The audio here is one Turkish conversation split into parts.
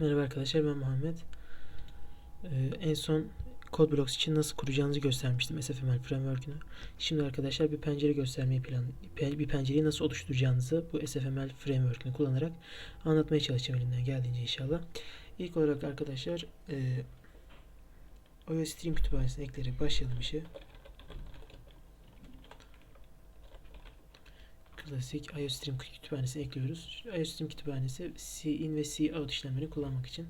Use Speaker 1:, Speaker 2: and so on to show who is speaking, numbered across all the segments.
Speaker 1: Merhaba arkadaşlar ben Muhammed. Ee, en son CodeBlocks için nasıl kuracağınızı göstermiştim SFML Framework'ünü. Şimdi arkadaşlar bir pencere göstermeyi plan bir pencereyi nasıl oluşturacağınızı bu SFML Framework'ünü kullanarak anlatmaya çalışacağım elimden geldiğince inşallah. İlk olarak arkadaşlar e, OS Stream kütüphanesine ekleyerek başlayalım işe. Klasik IOStream kütüphanesine ekliyoruz. IOStream kütüphanesi cin ve cout işlemlerini kullanmak için.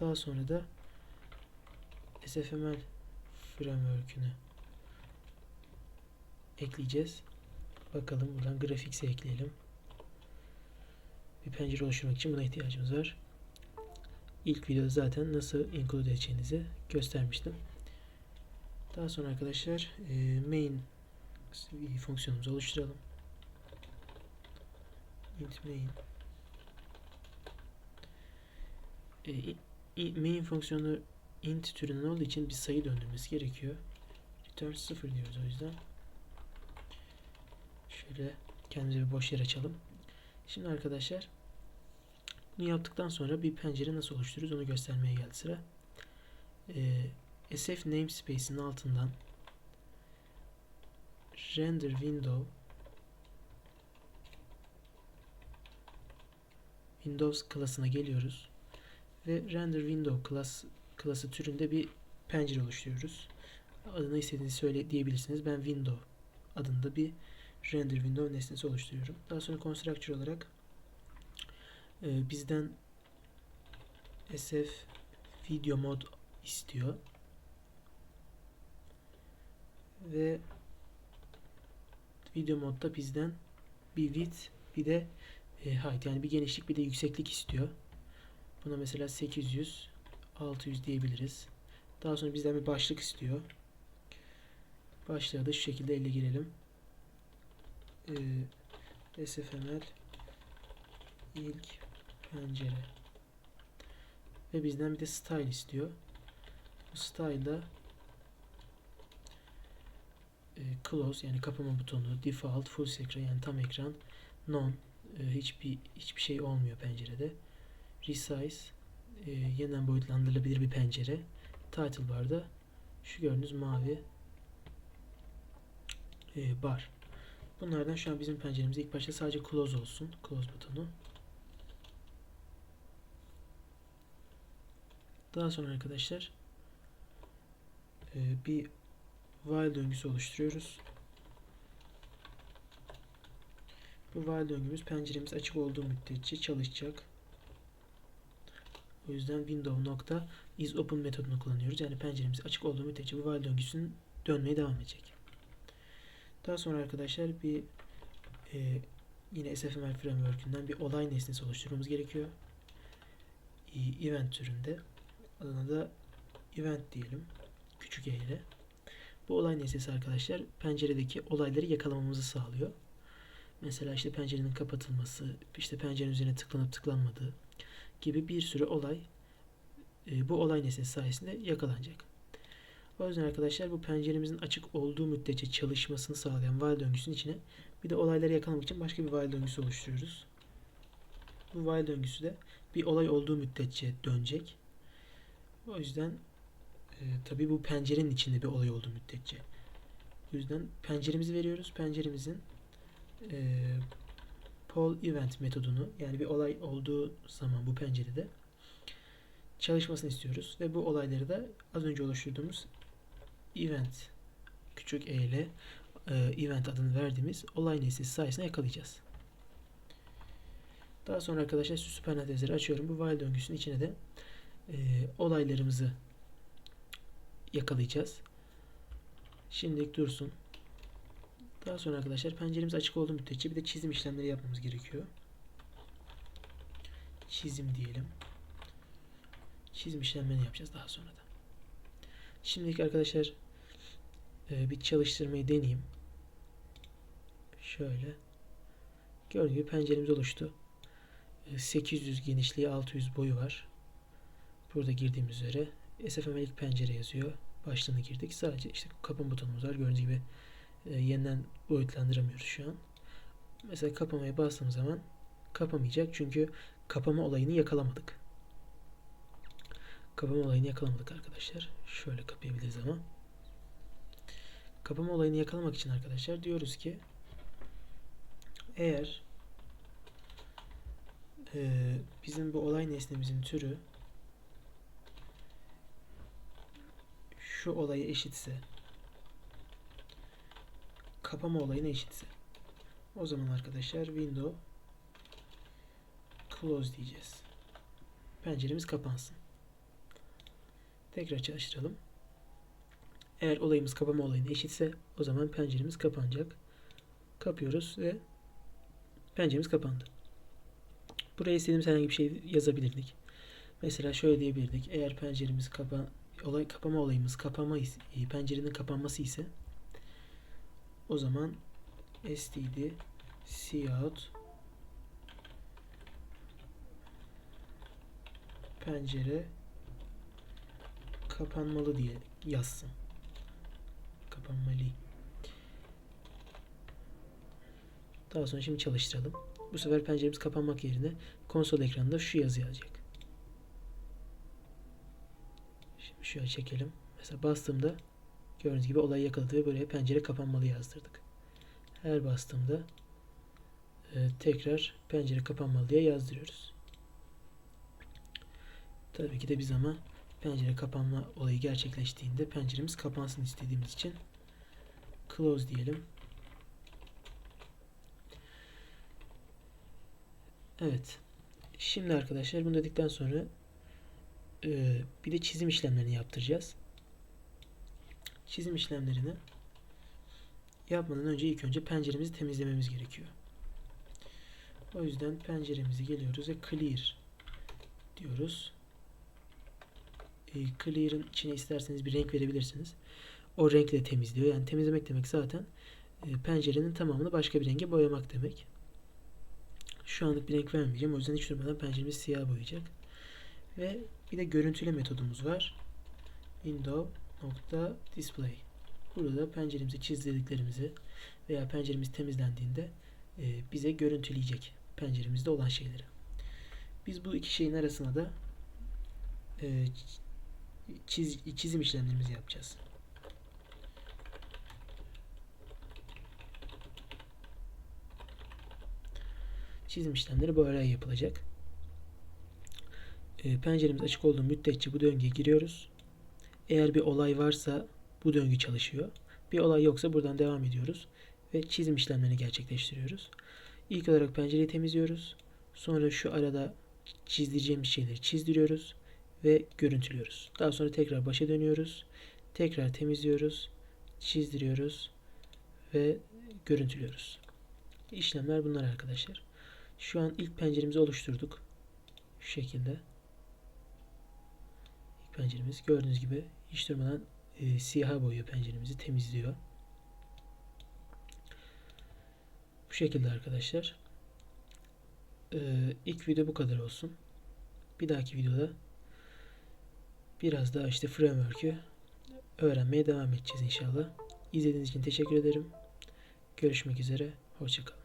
Speaker 1: Daha sonra da SFML framework'ünü ekleyeceğiz. Bakalım buradan Graphics'e ekleyelim. Bir pencere oluşturmak için buna ihtiyacımız var. İlk videoda zaten nasıl include edeceğinizi göstermiştim. Daha sonra arkadaşlar e, main fonksiyonumuzu oluşturalım. int main e, main fonksiyonu int türünden olduğu için bir sayı döndürmesi gerekiyor. Return 0 diyoruz o yüzden. Şöyle kendimize bir boş yer açalım. Şimdi arkadaşlar bunu yaptıktan sonra bir pencere nasıl oluştururuz onu göstermeye geldi sıra. Ee, SF namespace'in altından render window Windows klasına geliyoruz ve render window class klası türünde bir pencere oluşturuyoruz. Adını istediğinizi söyle diyebilirsiniz. Ben window adında bir render window nesnesi oluşturuyorum. Daha sonra constructor olarak e, bizden sf video mod istiyor. Ve video modda bizden bir width bir de e, height yani bir genişlik bir de yükseklik istiyor. Buna mesela 800 600 diyebiliriz. Daha sonra bizden bir başlık istiyor. Başlığa da şu şekilde elle girelim. Ee, SFML ilk pencere ve bizden bir de style istiyor. Bu style'da e, close yani kapama butonu, default, full screen yani tam ekran, none e, hiçbir hiçbir şey olmuyor pencerede. Resize e, yeniden boyutlandırılabilir bir pencere. Title bar'da şu gördüğünüz mavi e, bar. Bunlardan şu an bizim penceremizde ilk başta sadece close olsun. Close butonu. Daha sonra arkadaşlar e, bir while döngüsü oluşturuyoruz. Bu while döngümüz penceremiz açık olduğu müddetçe çalışacak. O yüzden window nokta is metodunu kullanıyoruz. Yani penceremiz açık olduğu müddetçe bu while döngüsünün dönmeye devam edecek. Daha sonra arkadaşlar bir e, yine SFML framework'ünden bir olay nesnesi oluşturmamız gerekiyor. E, event türünde. Adına da event diyelim. Küçük e ile. Bu olay nesnesi arkadaşlar penceredeki olayları yakalamamızı sağlıyor. Mesela işte pencerenin kapatılması, işte pencerenin üzerine tıklanıp tıklanmadığı gibi bir sürü olay e, bu olay nesnesi sayesinde yakalanacak. O yüzden arkadaşlar bu penceremizin açık olduğu müddetçe çalışmasını sağlayan while döngüsünün içine bir de olayları yakalamak için başka bir while döngüsü oluşturuyoruz. Bu while döngüsü de bir olay olduğu müddetçe dönecek. O yüzden e, tabi bu pencerenin içinde bir olay olduğu müddetçe. O yüzden penceremizi veriyoruz. Penceremizin e, poll event metodunu yani bir olay olduğu zaman bu pencerede çalışmasını istiyoruz ve bu olayları da az önce oluşturduğumuz event küçük e ile e, event adını verdiğimiz olay nesnesi sayesinde yakalayacağız. Daha sonra arkadaşlar süslü parantezleri açıyorum. Bu while döngüsünün içine de e, olaylarımızı yakalayacağız. Şimdilik dursun. Daha sonra arkadaşlar penceremiz açık olduğu müddetçe bir de çizim işlemleri yapmamız gerekiyor. Çizim diyelim. Çizim işlemlerini yapacağız daha sonra da. Şimdilik arkadaşlar e, bir çalıştırmayı deneyeyim. Şöyle. Gördüğünüz gibi penceremiz oluştu. E, 800 genişliği 600 boyu var. Burada girdiğimiz üzere SFM ilk pencere yazıyor. Başlığını girdik. Sadece işte kapama butonumuz var. Gördüğünüz gibi e, yeniden boyutlandıramıyoruz şu an. Mesela kapamaya bastığım zaman kapamayacak. Çünkü kapama olayını yakalamadık. Kapama olayını yakalamadık arkadaşlar. Şöyle kapayabiliriz ama. Kapama olayını yakalamak için arkadaşlar diyoruz ki eğer e, bizim bu olay nesnemizin türü şu olaya eşitse kapama olayına eşitse o zaman arkadaşlar window close diyeceğiz. Penceremiz kapansın. Tekrar çalıştıralım. Eğer olayımız kapama olayına eşitse o zaman penceremiz kapanacak. Kapıyoruz ve penceremiz kapandı. Buraya istediğimiz herhangi bir şey yazabilirdik. Mesela şöyle diyebilirdik. Eğer penceremiz kapa olay kapama olayımız kapama e, pencerenin kapanması ise o zaman std cout pencere kapanmalı diye yazsın. Kapanmalı. Daha sonra şimdi çalıştıralım. Bu sefer penceremiz kapanmak yerine konsol ekranında şu yazı yazacak. Şimdi şöyle çekelim. Mesela bastığımda gördüğünüz gibi olayı yakaladı ve buraya pencere kapanmalı yazdırdık. Her bastığımda e, tekrar pencere kapanmalı diye yazdırıyoruz. Tabii ki de biz ama pencere kapanma olayı gerçekleştiğinde penceremiz kapansın istediğimiz için close diyelim. Evet. Şimdi arkadaşlar bunu dedikten sonra e, bir de çizim işlemlerini yaptıracağız. Çizim işlemlerini yapmadan önce ilk önce penceremizi temizlememiz gerekiyor. O yüzden penceremizi geliyoruz ve clear diyoruz. E, clear'ın içine isterseniz bir renk verebilirsiniz. O renkle temizliyor. Yani temizlemek demek zaten e, pencerenin tamamını başka bir renge boyamak demek. Şu anlık bir renk vermeyeceğim. O yüzden hiç durmadan penceremiz siyah boyayacak. Ve bir de görüntüle metodumuz var. Window nokta display. Burada da penceremizi çizdirdiklerimizi veya penceremiz temizlendiğinde e, bize görüntüleyecek penceremizde olan şeyleri. Biz bu iki şeyin arasına da e, çiz, çizim işlemlerimizi yapacağız. Çizim işlemleri araya yapılacak. E, penceremiz açık olduğu müddetçe bu döngüye giriyoruz. Eğer bir olay varsa bu döngü çalışıyor. Bir olay yoksa buradan devam ediyoruz ve çizim işlemlerini gerçekleştiriyoruz. İlk olarak pencereyi temizliyoruz. Sonra şu arada çizdireceğimiz şeyleri çizdiriyoruz ve görüntülüyoruz. Daha sonra tekrar başa dönüyoruz. Tekrar temizliyoruz, çizdiriyoruz ve görüntülüyoruz. İşlemler bunlar arkadaşlar. Şu an ilk penceremizi oluşturduk. Şu şekilde. Penceremiz gördüğünüz gibi hiç durmadan e, siyaha boyuyor penceremizi temizliyor. Bu şekilde arkadaşlar. Ee, ilk video bu kadar olsun. Bir dahaki videoda biraz daha işte framework'ü öğrenmeye devam edeceğiz inşallah. İzlediğiniz için teşekkür ederim. Görüşmek üzere. Hoşçakalın.